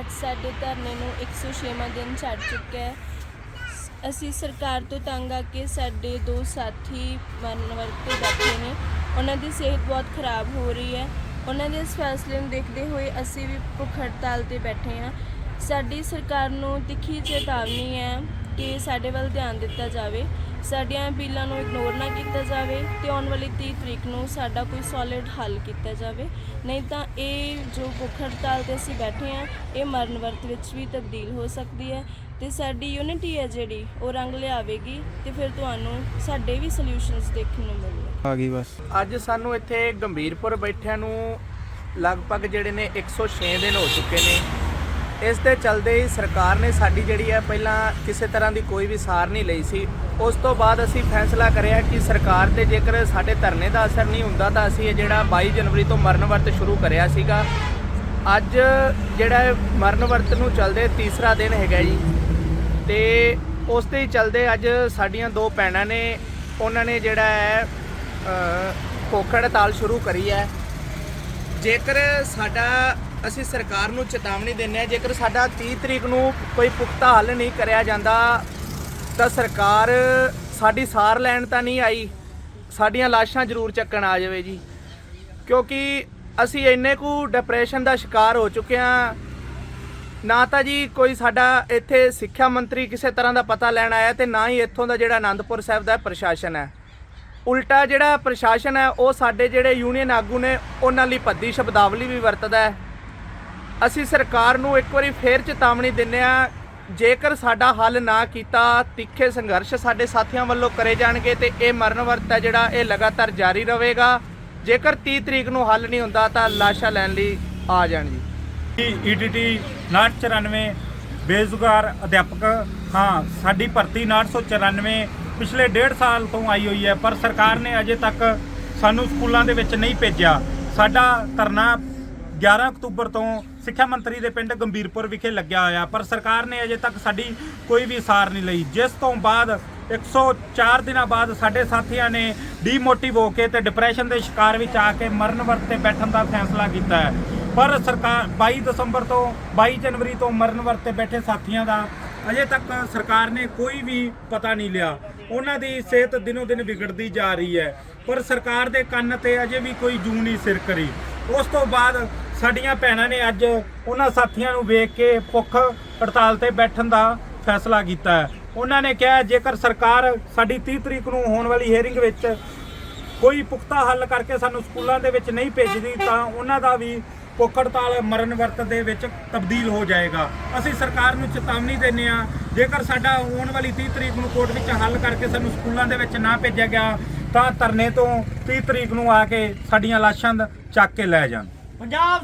ਅੱਜ ਸਾਡੇ ਧਰਨੇ ਨੂੰ 106ਵਾਂ ਦਿਨ ਚੜ ਚੁੱਕਾ ਹੈ। ਸ- ਅਸੀਂ ਸਰਕਾਰ ਤੋਂ ਤੰਗ ਆ ਕੇ ਸਾਡੇ ਦੋ ਸਾਥੀ ਮਰਨ ਵਰਤੇ ਬੈਠੇ ਨੇ। ਉਹਨਾਂ ਦੀ ਸਿਹਤ ਬਹੁਤ ਖਰਾਬ ਹੋ ਰਹੀ ਹੈ। ਉਹਨਾਂ ਦੇ ਇਸ ਫੈਸਲੇ ਨੂੰ ਦੇਖਦੇ ਹੋਏ ਅਸੀਂ ਵੀ ਭੁੱਖ ਹੜਤਾਲ ਤੇ ਬੈਠੇ ਹਾਂ। ਸਾਡੀ ਸਰਕਾਰ ਨੂੰ ਤਿੱਖੀ ਚੇਤਾਵਨੀ ਹੈ ਕਿ ਸਾਡੇ ਵੱਲ ਧਿਆਨ ਦਿੱਤਾ ਜਾਵੇ। ਸਾਡੀਆਂ ਅਪੀਲਾਂ ਨੂੰ ਇਗਨੋਰ ਨਾ ਕੀਤਾ ਜਾਵੇ ਤੇ ਆਉਣ ਵਾਲੀ 30 ਤਰੀਕ ਨੂੰ ਸਾਡਾ ਕੋਈ ਸੋਲਿਡ ਹੱਲ ਕੀਤਾ ਜਾਵੇ। ਨਹੀਂ ਤਾਂ ਇਹ ਜੋ ਭੁੱਖ ਹੜਤਾਲ ਤੇ ਅਸੀਂ ਬੈਠੇ ਹਾਂ ਇਹ ਮਰਨ ਵਰਤ ਵਿੱਚ ਵੀ ਤਬਦੀਲ ਹੋ ਸਕਦੀ ਹੈ ਤੇ ਸਾਡੀ ਯੂਨਿਟੀ ਹੈ ਜਿਹੜੀ ਉਹ ਰੰਗ ਲਿਆਵੇਗੀ ਤੇ ਫਿਰ ਤੁਹਾਨੂੰ ਸਾਡੇ ਵੀ ਸੋਲੂਸ਼ਨਸ ਦੇਖਣ ਨੂੰ ਮਿਲਣਗੇ। ਆ ਗਈ ਬਸ। ਅੱਜ ਸਾਨੂੰ ਇੱਥੇ ਗੰਭੀਰਪੁਰ ਬੈਠਿਆਂ ਨੂੰ ਲਗਭਗ ਜਿਹੜੇ ਨੇ 106 ਦਿਨ ਹੋ ਚੁੱਕੇ ਨੇ। ਇਸ ਦੇ ਚਲਦੇ ਹੀ ਸਰਕਾਰ ਨੇ ਸਾਡੀ ਜਿਹੜੀ ਹੈ ਪਹਿਲਾਂ ਕਿਸੇ ਤਰ੍ਹਾਂ ਦੀ ਕੋਈ ਵੀ ਸਾਰ ਨਹੀਂ ਲਈ ਸੀ। ਉਸ ਤੋਂ ਬਾਅਦ ਅਸੀਂ ਫੈਸਲਾ ਕਰਿਆ ਕਿ ਸਰਕਾਰ ਤੇ ਜੇਕਰ ਸਾਡੇ ਧਰਨੇ ਦਾ ਅਸਰ ਨਹੀਂ ਹੁੰਦਾ ਤਾਂ ਅਸੀਂ ਇਹ ਜਿਹੜਾ 22 ਜਨਵਰੀ ਤੋਂ ਮਰਨ ਵਰਤ ਸ਼ੁਰੂ ਕਰਿਆ ਸੀਗਾ। ਅੱਜ ਜਿਹੜਾ ਮਰਨ ਵਰਤ ਨੂੰ ਚਲਦੇ ਤੀਸਰਾ ਦਿਨ ਹੈਗਾ ਜੀ। ਤੇ ਉਸ ਦੇ ਹੀ ਚਲਦੇ ਅੱਜ ਸਾਡੀਆਂ ਦੋ ਭੈਣਾਂ ਨੇ ਉਹਨਾਂ ਨੇ ਜਿਹੜਾ ਹੈ ਅ, ਭੁੱਖ ਹੜਤਾਲ ਸ਼ੁਰੂ ਕਰੀ ਹੈ। ਜੇਕਰ ਸਾਡਾ ਅਸੀਂ ਸਰਕਾਰ ਨੂੰ ਚੇਤਾਵਨੀ ਦਿੰਦੇ ਹਾਂ, ਜੇਕਰ ਸਾਡਾ 30 ਤਰੀਕ ਨੂੰ ਕੋਈ ਪੁਖਤਾ ਹੱਲ ਨਹੀਂ ਕਰਿਆ ਜਾਂਦਾ, ਤਾਂ ਸਰਕਾਰ ਸਾਡੀ ਸਾਰ ਲੈਣ ਤਾਂ ਨਹੀਂ ਆਈ। ਸਾਡੀਆਂ ਲਾਸ਼ਾਂ ਜ਼ਰੂਰ ਚੱਕਣ ਆ ਜਾਵੇ ਜੀ। ਕਿਉਂਕਿ ਅਸੀਂ ਇੰਨੇ ਕੁ ਡਿਪਰੈਸ਼ਨ ਦਾ ਸ਼ਿਕਾਰ ਹੋ ਚੁੱਕੇ ਹਾਂ। ਨਾ ਤਾਂ ਜੀ ਕੋਈ ਸਾਡਾ ਇੱਥੇ ਸਿੱਖਿਆ ਮੰਤਰੀ ਕਿਸੇ ਤਰ੍ਹਾਂ ਦਾ ਪਤਾ ਲੈਣ ਆਇਆ ਤੇ ਨਾ ਹੀ ਇੱਥੋਂ ਦਾ ਜਿਹੜਾ ਆਨੰਦਪੁਰ ਸਾਹਿਬ ਦਾ ਪ੍ਰਸ਼ਾਸਨ ਹੈ। ਉਲਟਾ ਜਿਹੜਾ ਪ੍ਰਸ਼ਾਸਨ ਹੈ, ਉਹ ਸਾਡੇ ਜਿਹੜੇ ਯੂਨੀਅਨ ਆਗੂ ਨੇ, ਉਹਨਾਂ ਲਈ ਭੱਦੀ ਸ਼ਬਦਾਵਲੀ ਵੀ ਵਰਤਦਾ ਹੈ। ਅਸੀਂ ਸਰਕਾਰ ਨੂੰ ਇੱਕ ਵਾਰੀ ਫੇਰ ਚੇਤਾਵਨੀ ਦਿੰਨੇ ਆ ਜੇਕਰ ਸਾਡਾ ਹੱਲ ਨਾ ਕੀਤਾ, ਤਿੱਖੇ ਸੰਘਰਸ਼ ਸਾਡੇ ਸਾਥੀਆਂ ਵੱਲੋਂ ਕਰੇ ਜਾਣਗੇ ਤੇ ਇਹ ਮਰਨ ਵਰਤ ਹੈ ਜਿਹੜਾ ਇਹ ਲਗਾਤਾਰ ਜਾਰੀ ਰਹੇਗਾ। ਜੇਕਰ 30 ਤਰੀਕ ਨੂੰ ਹੱਲ ਨਹੀਂ ਹੁੰਦਾ ਤਾਂ ਲਾਸ਼ਾਂ ਲੈਣ ਲਈ ਆ ਜਾਣ ਜੀ। ਈਡੀਟੀ 994 ਬੇਰੁਜ਼ਗਾਰ ਅਧਿਆਪਕ, ਹਾਂ, ਸਾਡੀ ਭਰਤੀ 994 ਪਿਛਲੇ ਡੇਢ ਸਾਲ ਤੋਂ ਆਈ ਹੋਈ ਹੈ, ਪਰ ਸਰਕਾਰ ਨੇ ਅਜੇ ਤੱਕ ਸਾਨੂੰ ਸਕੂਲਾਂ ਦੇ ਵਿੱਚ ਨਹੀਂ ਭੇਜਿਆ। ਸਾਡਾ ਧਰਨਾ 11 ਅਕਤੂਬਰ ਤੋਂ ਸਿੱਖਿਆ ਮੰਤਰੀ ਦੇ ਪਿੰਡ ਗੰਭੀਰਪੁਰ ਵਿਖੇ ਲੱਗਿਆ ਹੋਇਆ, ਪਰ ਸਰਕਾਰ ਨੇ ਅਜੇ ਤੱਕ ਸਾਡੀ ਕੋਈ ਵੀ ਸਾਰ ਨਹੀਂ ਲਈ। ਜਿਸ ਤੋਂ ਬਾਅਦ 104 ਦਿਨਾਂ ਬਾਅਦ ਸਾਡੇ ਸਾਥੀਆਂ ਨੇ ਡੀਮੋਟਿਵ ਹੋ ਕੇ ਤੇ ਡਿਪਰੈਸ਼ਨ ਦੇ ਸ਼ਿਕਾਰ ਵਿੱਚ ਆ ਕੇ ਮਰਨ ਵਰਤ ਤੇ ਬੈਠਣ ਦਾ ਫੈਸਲਾ ਕੀਤਾ ਹੈ। ਪਰ ਸਰਕਾਰ 22 ਦਸੰਬਰ ਤੋਂ 22 ਜਨਵਰੀ ਤੋਂ ਮਰਨ ਵਰਤ ਤੇ ਬੈਠੇ ਸਾਥੀਆਂ ਦਾ ਅਜੇ ਤੱਕ ਸਰਕਾਰ ਨੇ ਕੋਈ ਵੀ ਪਤਾ ਨਹੀਂ ਲਿਆ। ਉਹਨਾਂ ਦੀ ਸਿਹਤ ਦਿਨੋ ਦਿਨ ਵਿਗੜਦੀ ਜਾ ਰਹੀ ਹੈ, ਪਰ ਸਰਕਾਰ ਦੇ ਕੰਨ ਤੇ ਅਜੇ ਵੀ ਕੋਈ ਜੂ ਨਹੀਂ ਸਿਰ ਕਰੀ। ਉਸ ਤੋਂ ਬਾਅਦ ਸਾਡੀਆਂ ਭੈਣਾਂ ਨੇ ਅੱਜ ਉਹਨਾਂ ਸਾਥੀਆਂ ਨੂੰ ਵੇਖ ਕੇ ਭੁੱਖ ਹੜਤਾਲ ਤੇ ਬੈਠਣ ਦਾ ਫੈਸਲਾ ਕੀਤਾ ਹੈ। ਉਹਨਾਂ ਨੇ ਕਿਹਾ, ਜੇਕਰ ਸਰਕਾਰ ਸਾਡੀ 30 ਤਰੀਕ ਨੂੰ ਹੋਣ ਵਾਲੀ ਹੀਅਰਿੰਗ ਵਿੱਚ ਕੋਈ ਪੁਖਤਾ ਹੱਲ ਕਰਕੇ ਸਾਨੂੰ ਸਕੂਲਾਂ ਦੇ ਵਿੱਚ ਨਹੀਂ ਭੇਜਦੀ, ਤਾਂ ਉਹਨਾਂ ਦਾ ਵੀ ਭੁੱਖ ਹੜਤਾਲ, ਮਰਨ ਵਰਤ ਦੇ ਵਿੱਚ ਤਬਦੀਲ ਹੋ ਜਾਏਗਾ। ਅਸੀਂ ਸਰਕਾਰ ਨੂੰ ਚੇਤਾਵਨੀ ਦਿੰਦੇ ਆ ਜੇਕਰ ਸਾਡਾ ਆਉਣ ਵਾਲੀ 30 ਤਰੀਕ ਨੂੰ ਕੋਰਟ ਵਿੱਚ ਹੱਲ ਕਰਕੇ ਸਾਨੂੰ ਸਕੂਲਾਂ ਦੇ ਵਿੱਚ ਨਾ ਭੇਜਿਆ ਗਿਆ ਤਾਂ ਧਰਨੇ ਤੋਂ 30 ਤਰੀਕ ਨੂੰ ਆ ਕੇ ਸਾਡੀਆਂ ਲਾਸ਼ਾਂ ਚੱਕ ਕੇ ਲੈ ਜਾਣ। ਪੰਜਾਬ